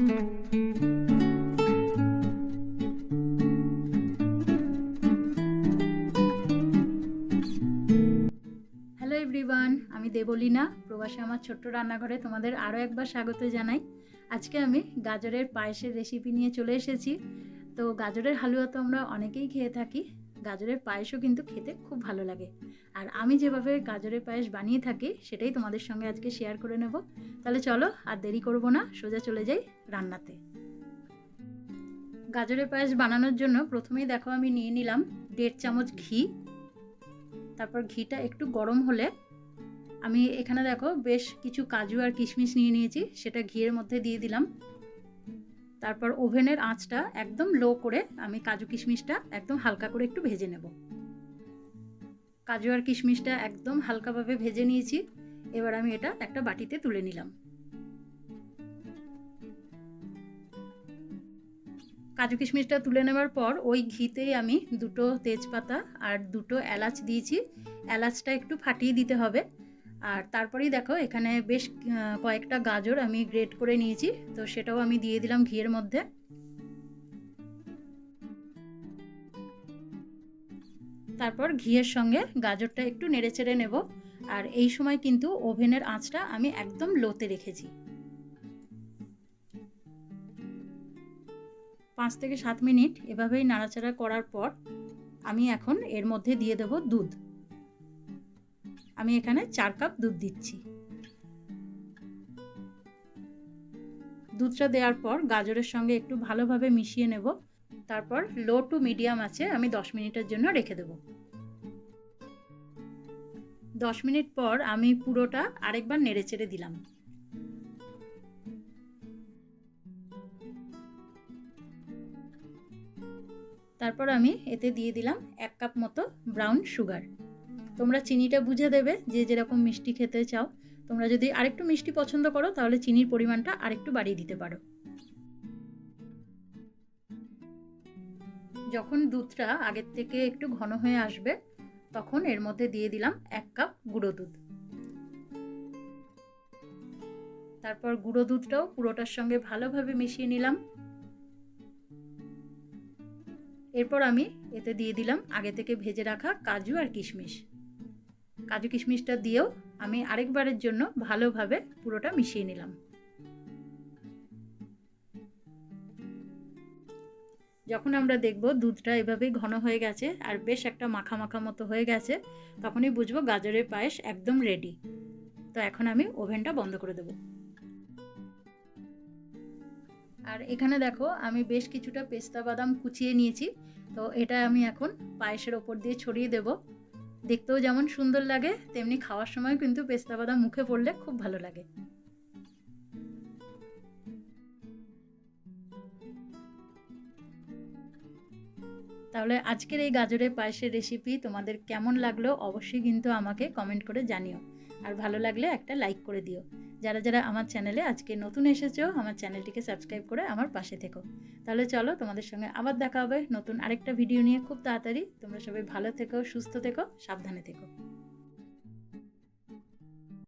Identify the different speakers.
Speaker 1: Hello everyone আমি দেবলীনা, প্রবাসে আমার ছোট্ট রান্নাঘরে তোমাদের আরও একবার স্বাগত জানাই। আজকে আমি গাজরের পায়েসের রেসিপি নিয়ে চলে এসেছি। তো গাজরের হালুয়া তো আমরা অনেকেই খেয়ে থাকি গাজরের পায়েসও কিন্তু খেতে খুব ভালো লাগে। আর আমি যেভাবে গাজরের পায়েস বানিয়ে থাকি, সেটাই তোমাদের সঙ্গে আজকে শেয়ার করে নেব। তাহলে চলো, আর দেরি করব না, সোজা চলে যাই রান্নাতে। গাজরের পায়েস বানানোর জন্য প্রথমেই দেখো আমি নিয়ে নিলাম দেড় চামচ ঘি। তারপর ঘিটা একটু গরম হলে আমি এখানে দেখো বেশ কিছু কাজু আর কিশমিশ নিয়ে নিয়েছি, সেটা ঘিয়ের মধ্যে দিয়ে দিলাম। তারপর ওভেনের আঁচটা একদম লো করে আমি কাজু কিশমিশটা একদম হালকা করে একটু ভেজে নেব। কাজু আর কিশমিশটা একদম হালকাভাবে ভেজে নিয়েছি, এবার আমি এটা একটা বাটিতে তুলে নিলাম। কাজু কিশমিশটা তুলে নেওয়ার পর ওই ঘিতেই আমি দুটো তেজপাতা আর দুটো এলাচ দিয়েছি। এলাচটা একটু ফাটিয়ে দিতে হবে আর তারপরেই দেখো, এখানে বেশ কয়েকটা গাজর আমি গ্রেট করে নিয়েছি, তো সেটাও আমি দিয়ে দিলাম ঘিয়ের মধ্যে। তারপর ঘিয়ের সঙ্গে গাজরটা একটু নেড়ে চেড়ে নেব, আর এই সময় কিন্তু ওভেনের আঁচটা আমি একদম লোতে রেখেছি। পাঁচ থেকে সাত মিনিট এভাবেই নাড়াচাড়া করার পর আমি এখন এর মধ্যে দিয়ে দেব দুধ। আমি এখানে চার কাপ দুধ দিচ্ছি। দুধটা দেওয়ার পর গাজরের সঙ্গে একটু ভালোভাবে মিশিয়ে নেব। তারপর লো টু মিডিয়াম আছে, আমি দশ মিনিটের জন্য রেখে দেব। দশ মিনিট পর আমি পুরোটা আরেকবার নেড়ে চেড়ে দিলাম। তারপর আমি এতে দিয়ে দিলাম এক কাপ মতো ব্রাউন সুগার তোমরা চিনিটা বুঝে দেবে যে যেরকম মিষ্টি খেতে চাও। তোমরা যদি আরেকটু মিষ্টি পছন্দ করো, তাহলে চিনির পরিমাণটা আরেকটু বাড়িয়ে দিতে পারো। যখন দুধটা আগের থেকে একটু ঘন হয়ে আসবে, তখন এর মধ্যে দিয়ে দিলাম এক কাপ গুঁড়ো দুধ। তারপর গুঁড়ো দুধটাও পুরোটার সঙ্গে ভালোভাবে মিশিয়ে নিলাম। এরপর আমি এতে দিয়ে দিলাম আগে থেকে ভেজে রাখা কাজু আর কিশমিশ। কাজু কিশমিশটা দিয়েও আমি আরেকবারের জন্য ভালোভাবে পুরোটা মিশিয়ে নিলাম। যখন আমরা দেখব দুধটা এভাবেই ঘন হয়ে গেছে আর বেশ একটা মাখা মাখা মতো হয়ে গেছে, তখনই বুঝব গাজরের পায়েস একদম রেডি তো এখন আমি ওভেনটা বন্ধ করে দেবো। আর এখানে দেখো আমি বেশ কিছুটা পেস্তা বাদাম কুচিয়ে নিয়েছি। তো এটা আমি এখন পায়েসের ওপর দিয়ে ছড়িয়ে দেব। দেখতেও যেমন সুন্দর লাগে, তেমনি খাওয়ার সময় কিন্তু পেস্তা বাদাম মুখে পড়লে খুব ভালো লাগে। তাহলে আজকের এই গাজরের পায়েসের রেসিপি তোমাদের কেমন লাগল অবশ্যই কিন্তু আমাকে কমেন্ট করে জানিও। আর ভালো লাগলে একটা লাইক করে দিও। যারা যারা আমার চ্যানেলে আজকে নতুন এসেছ, আমার চ্যানেলটিকে সাবস্ক্রাইব করে আমার পাশে থেকো। তাহলে চলো তোমাদের সঙ্গে আবার দেখা হবে নতুন আরেকটা ভিডিও নিয়ে খুব তাড়াতাড়ি। তোমরা সবাই ভালো থেকো, সুস্থ থেকো, সাবধানে থেকো।